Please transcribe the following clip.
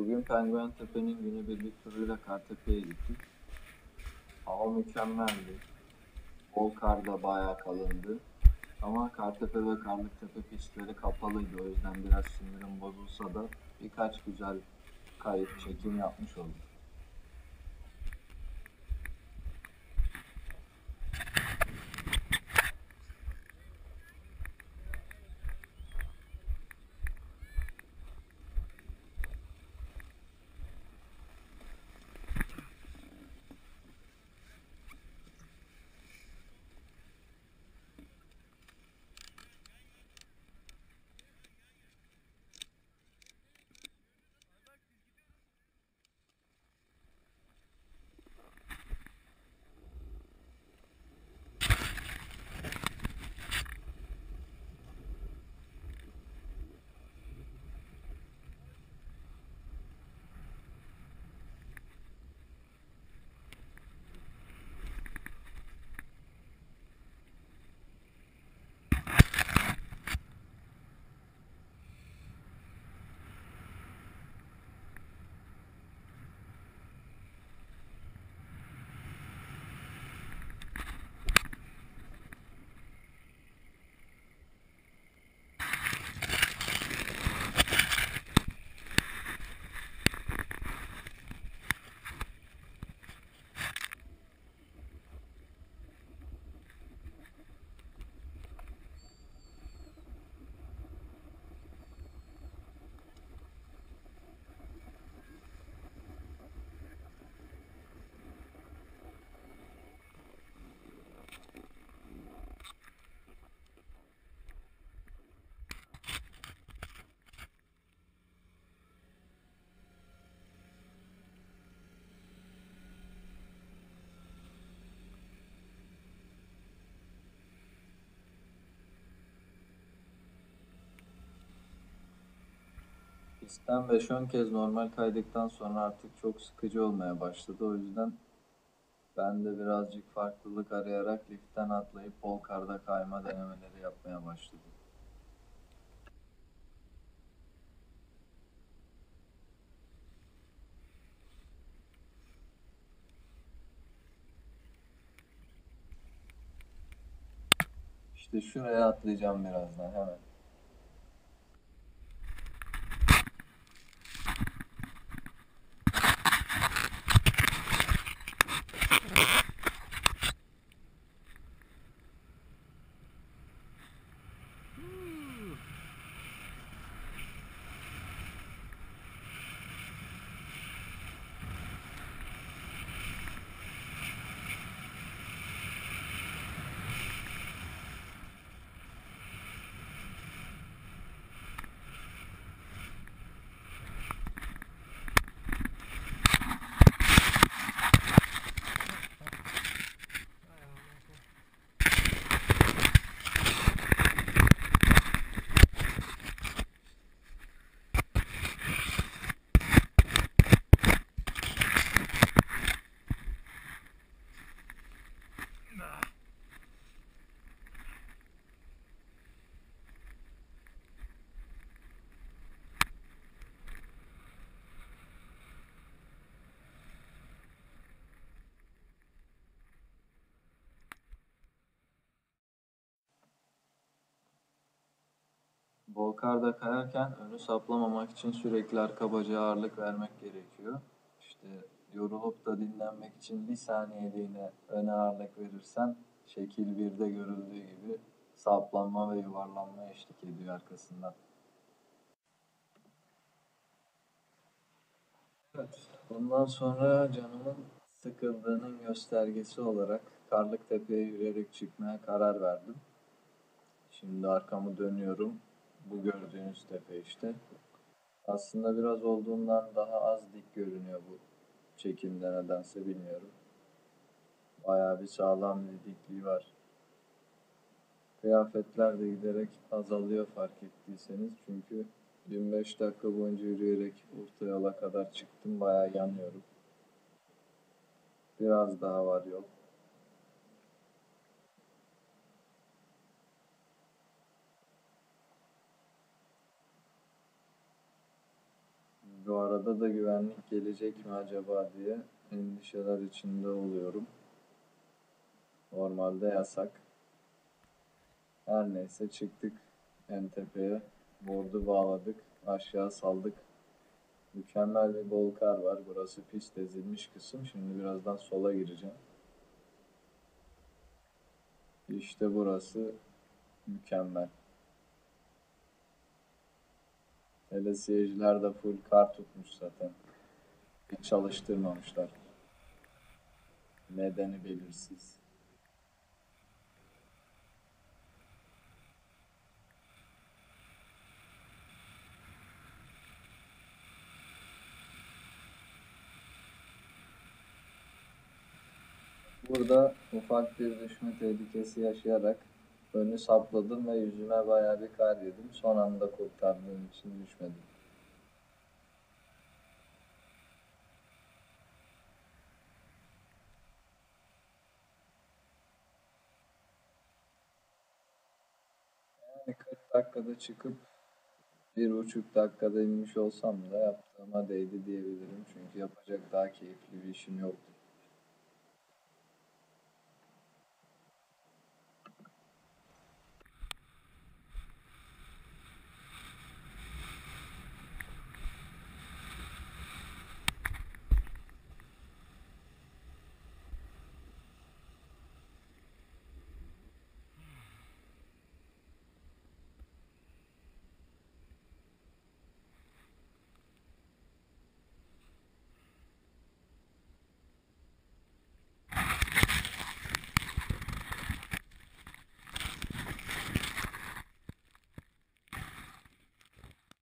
Bugün Penguen Tepe'nin günübirlik turuyla Kartepe'ye gittik. Hava mükemmeldi. Bol kar da bayağı kalındı. Ama Kartepe ve Karlıktepe pistleri kapalıydı. O yüzden biraz sinirim bozulsa da birkaç güzel kayıt çekim yapmış olduk. Pistten 5-10 kez normal kaydıktan sonra artık çok sıkıcı olmaya başladı. O yüzden ben de birazcık farklılık arayarak liftten atlayıp bol karda kayma denemeleri yapmaya başladım. İşte şuraya atlayacağım birazdan hemen. Volkarda kayarken önü saplamamak için sürekli arka bacağa ağırlık vermek gerekiyor. İşte yorulup da dinlenmek için bir saniyeliğine öne ağırlık verirsen şekil 1'de görüldüğü gibi saplanma ve yuvarlanma eşlik ediyor arkasından. Evet, bundan sonra canımın sıkıldığının göstergesi olarak Karlıktepe'ye yürüyerek çıkmaya karar verdim. Şimdi arkamı dönüyorum. Bu gördüğünüz tepe işte. Aslında biraz olduğundan daha az dik görünüyor bu çekimde nedense bilmiyorum. Bayağı bir sağlam bir dikliği var. Kıyafetler de giderek azalıyor fark ettiyseniz. Çünkü 25 dakika boyunca yürüyerek orta yola kadar çıktım. Bayağı yanıyorum. Biraz daha var yol. Bu arada da güvenlik gelecek mi acaba diye endişeler içinde oluyorum. Normalde yasak. Her neyse çıktık en tepeye. Board'u bağladık. Aşağı saldık. Mükemmel bir bol kar var. Burası pist ezilmiş kısım. Şimdi birazdan sola gireceğim. İşte burası mükemmel. Hele seyirciler de full kar tutmuş zaten. Hiç çalıştırmamışlar. Nedeni belirsiz. Burada ufak bir düşme tehlikesi yaşayarak önü sapladım ve yüzüme bayağı bir kar yedim. Son anda kurtardığım için düşmedim. Yani 40 dakikada çıkıp bir buçuk dakikada inmiş olsam da yaptığıma değdi diyebilirim. Çünkü yapacak daha keyifli bir işim yoktu.